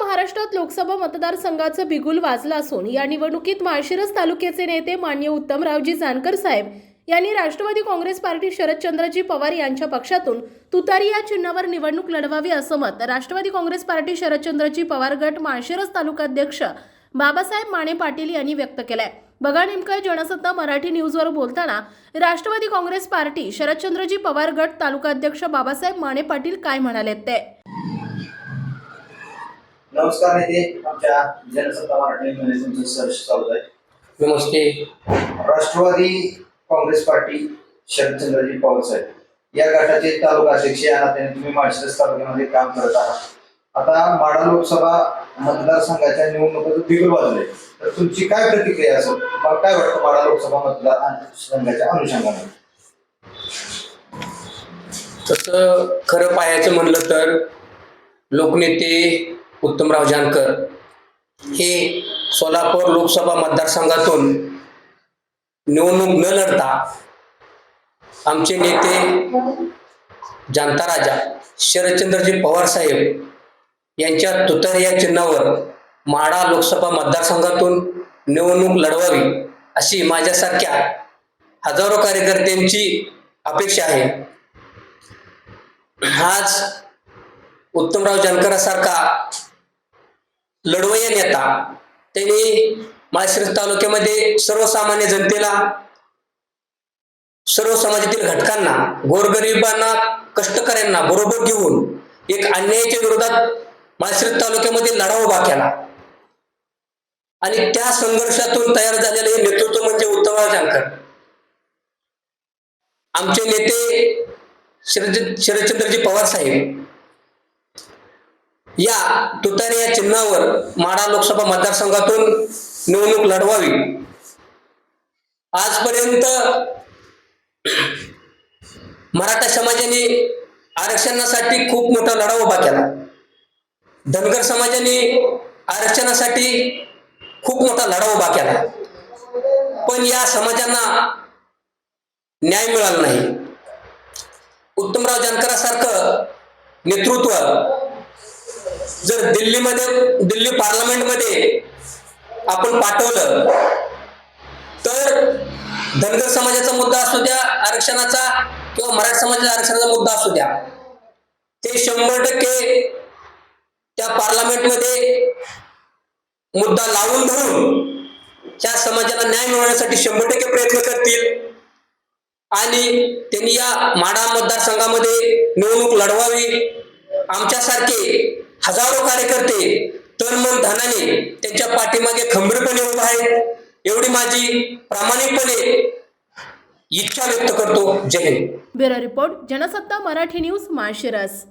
महाराष्ट्रात लोकसभा मतदारसंघाचं बिगुल वाजलं असून या निवडणुकीत माळशिरस तालुक्याचे नेते मान्य उत्तमरावजी जानकर साहेब यांनी राष्ट्रवादी काँग्रेस पार्टी शरदचंद्रजी पवार यांच्या पक्षातून तुतारी या चिन्हावर निवडणूक लढवावी असं मत राष्ट्रवादी काँग्रेस पार्टी शरदचंद्रजी पवार गट माळशिरस तालुकाध्यक्ष बाबासाहेब माने पाटील यांनी व्यक्त केलंय. बघा नेमकं जनसत्ता मराठी न्यूजवर बोलताना राष्ट्रवादी काँग्रेस पार्टी शरदचंद्रजी पवार गट तालुकाध्यक्ष बाबासाहेब माने पाटील काय म्हणालेत ते? नमस्कार नेते आमच्या जनसत्ता मराठी तुमचं सहर्ष स्वागत आहे. नमस्ते. Rashtravadi Congress party Sharadchandraji Pawar Saheb. या गटाचे तालुका अध्यक्ष या नात्याने तुम्ही माळशिरस तालुक्यामध्ये काम करत आहात. आता माडा लोकसभा मतदारसंघाच्या निवडणुकीचं बिगुल वाजले. तर तुमची काय प्रतिक्रिया असेल? मला काय वाटतं माडा लोकसभा मतदारसंघाच्या अनुषंगाने? तसं खरं पाहायचं म्हणलं तर लोकनेते उत्तमराव जानकर. हे सोलापूर लोकसभा मतदारसंघातून निवडणूक न लढता आमचे नेते जानता राजा शरदचंद्रजी पवार साहेब यांच्या तुतर या चिन्हावर माडा लोकसभा मतदारसंघातून निवडणूक लढवावी अशी माझ्यासारख्या हजारो कार्यकर्त्यांची अपेक्षा आहे. आज उत्तमराव जानकरासारखा लढवय्या नेता. त्यांनी माळशिरस तालुक्यामध्ये सर्वसामान्य जनतेला सर्व समाजातील घटकांना गोरगरिबांना कष्टकऱ्यांना बरोबर घेऊन एक अन्यायाच्या विरोधात माळशिरस तालुक्यामध्ये लढा उभा केला. आणि त्या संघर्षातून तयार झालेलं हे नेतृत्व म्हणजे उत्तमराव जानकर. आमचे नेते शरद शरदचंद्रजी पवार साहेब या तुतारी या चिन्हावर माढा लोकसभा मतदारसंघातून निवडणूक लढवावी. आजपर्यंत मराठा समाजाने आरक्षणासाठी खूप मोठा लढा उभा केला. धनगर समाजाने आरक्षणासाठी खूप मोठा लढा उभा केला. पण या समाजांना न्याय मिळाला नाही. उत्तमराव जानकरासारखं नेतृत्व जर दिल्लीमध्ये दिल्ली पार्लमेंटमध्ये आपण पाठवलं तर धनगर समाजाचा मुद्दा असू द्या आरक्षणाचा किंवा मराठा समाजाचा आरक्षणाचा मुद्दा असू द्या ते शंभर टक्के त्या पार्लमेंटमध्ये मुद्दा लावून धरून त्या समाजाला न्याय मिळवण्यासाठी शंभर टक्के प्रयत्न करतील. आणि त्यांनी या माडा मतदारसंघामध्ये निवडणूक लढवावी. आमच्यासारखे हजारो कार्यकर्ते तन मन धनाने त्यांच्या पाठीमागे खंबीरपणे उभा आहेत. एवढी माझी प्रामाणिकपणे इच्छा व्यक्त करतो. जय Hind. Bureau report Jansatta Marathi news Malshiras.